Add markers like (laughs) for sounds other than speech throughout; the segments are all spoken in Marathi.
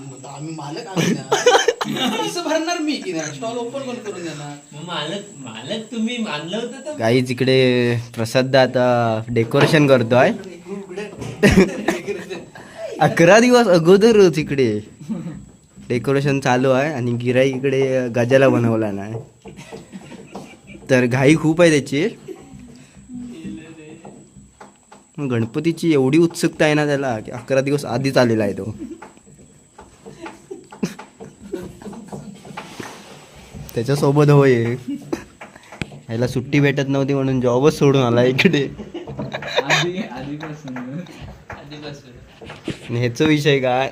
मग आम्ही मालक आम्ही ना. (laughs) पैसे भरणार मी की नाही? स्टॉल ओपन कोण करून देणार. मग मालक मालक तुम्ही मानलं होतं तर काही तिकडे प्रसाद आता डेकोरेशन करतोय (laughs) अकरा दिवस अगोदरच इकडे डेकोरेशन चालू आहे आणि गिराई इकडे गजाला बनवला नाही. तर घाई खूप आहे त्याची. मग गणपतीची एवढी उत्सुकता आहे ना त्याला की अकरा दिवस आधीच आलेला आहे तो. त्याच्यासोबत होय. ह्याला सुट्टी भेटत नव्हती म्हणून जॉबच सोडून आला इकडे. ह्याचा विषय काय?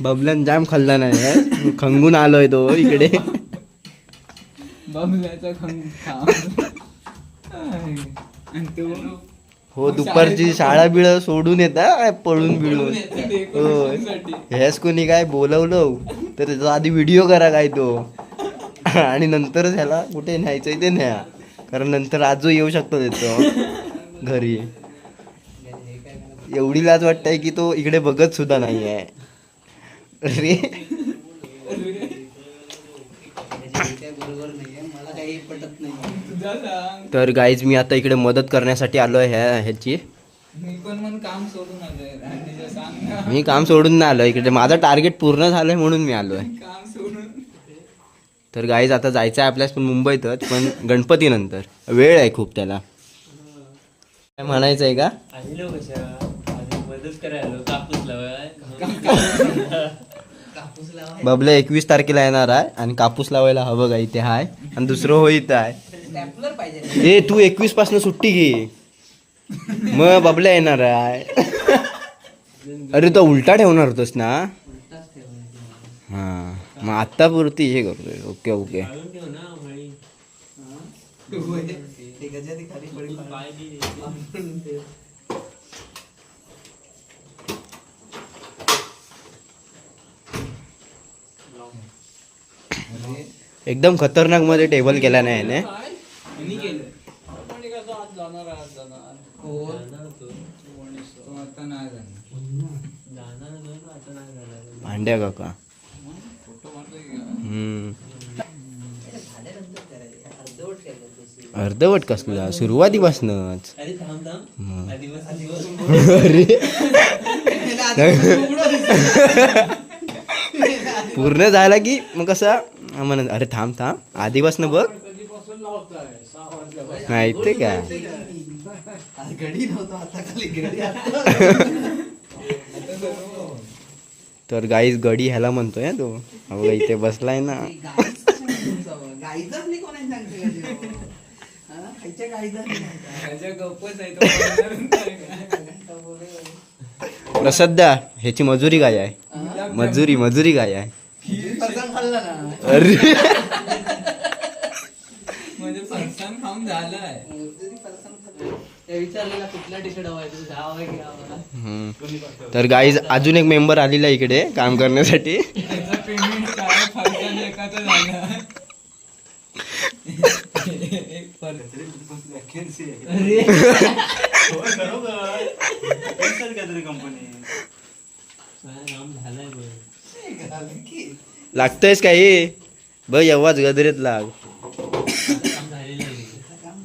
बबल्यान जाम खाल्ला नाही खंगून आलोय तो इकडे. बबल्याचा खंग खाव आणि तो हो दुपारची शाळा बिळ सोडून येता पळून बिळून. डेकोरेशनसाठी ह्याच कोणी काय बोलवलं तर त्याचा आधी व्हिडिओ करा काय तो. आणि नंतरच ह्याला कुठे न्यायचंय ते न्या. कारण नंतर आजो येऊ शकतो त्याचं घरी. एवढी लाज वाटतंय की तो इकडे बघत सुद्धा नाही आहे अरे काय बरोबर नाहीये मला काही पटत नाही तर गाईज मी आता इकडे मदत करण्यासाठी आलोय ह्या ह्याची. मी पण मन काम सोडून आलोय. रात्रीचं सांग ना. मी काम सोडून नाही आलो इकडे. माझं टार्गेट पूर्ण झालंय म्हणून मी आलोय. काम सोडून. तर गाईज आता जायचं आहे आपल्यास पण मुंबईतच पण गणपती नंतर वेळ आहे खूप त्याला. काय म्हणायचं आहे का मदत करायला बबल्या एकवीस तारखेला येणार आहे आणि कापूस लावायला हवं का इथे आहे आणि दुसरं हो इथं आहे. ए तू एकवीसपासून सुट्टी घे. मग बबल्या येणार आहे. अरे तो उलटा ठेवणार होतोस ना? उलटाच ठेवायचे हा मग आत्ता पुरती हे करतोय ओके ओके. काढून (laughs) एकदम खतरनाकमध्ये टेबल केला नाही याने. भांड्या काका. अर्धवट कसला? सुरुवातीपासूनच. अरे (laughs) (laughs) थांब मग. थांब आदिवासी दिवस अरे पूर्ण झाला की मग कसं म्हणत अरे थांब थांब आधीपासून बघ. माहिती का खाली घडी आता. तर गाईज गडी ह्याला म्हणतोय हा तो. अहो इथे बसलाय ना. नाही का? हा? नाही तो (laughs) नाही. प्रसद्दा ह्याची मजुरी काय आहे? मजुरी मजुरी काय आहे. खाल्ला ना. अरे. म्हणजे खाऊन झालाय. मजुरी फरसाण खाल्ला. त्या विचारलेला कुठला टी शर्ट हवा आहे तुझं गाव आहे की आम्हाला हम्म. तर गाईज अजून एक मेंबर आलेला इकडे काम करण्यासाठी. त्याचं पेमेंट काय? फरसाण एकाचं झालं. एक फरसाण काम झालाय बघ घाल की. लागतंयस काय हे? बघ एव्हाच गदरेत लाग. काम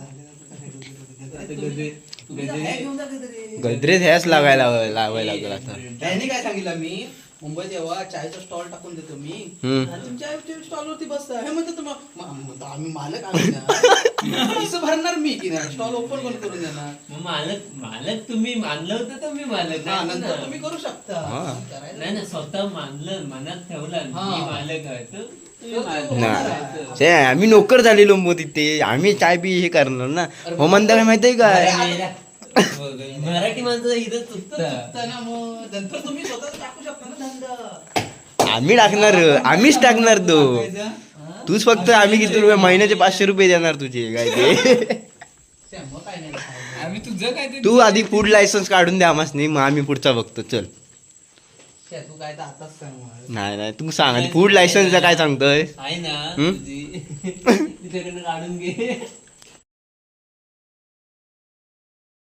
गदरेत ह्याच लागायला लावायला लागला आता. त्यांनी काय सांगितलं मी? मुंबईत येवा चायचा स्टॉल टाकून देतो मी. आणि तुमच्या स्टॉल वरती बसता हे म्हणतात आम्ही मालक आम्ही भरणार मी की नाही? स्टॉल ओपन कोण करून देणार. मग मालक मालक तुम्ही मानलं होतं तर मी मालक हा, नंतर. तुम्ही करू शकता. नाही ना स्वतः मानलं मनात ठेवला हा. मी मालक आहे. तो- आम्ही नोकर झालेलो मग तिथे. आम्ही चाय पी हे करणार ना. हो म्हणता काय? माहितीये काय मराठी माणसं इथं चुकतं. मग. नंतर तुम्ही स्वतः टाकू शकता ना धंदा आम्ही टाकणार आम्हीच टाकणार तो. तूच फक्त आम्ही किती रुपये महिन्याचे पाचशे रुपये देणार तुझे काय ते. (laughs) आम्ही तुझं काय ते तू आधी फूड लायसन्स काढून द्या आम्हाला नाही मग आम्ही पुढचा बघतो चल. त्या तू काय तर आताच सांग मला. नाही नाही तू सांग आधी फूड लायसन्सचं काय सांगतोय? आहे ना हम्म? तुझी. (laughs) तिच्याकडनं काढून घे.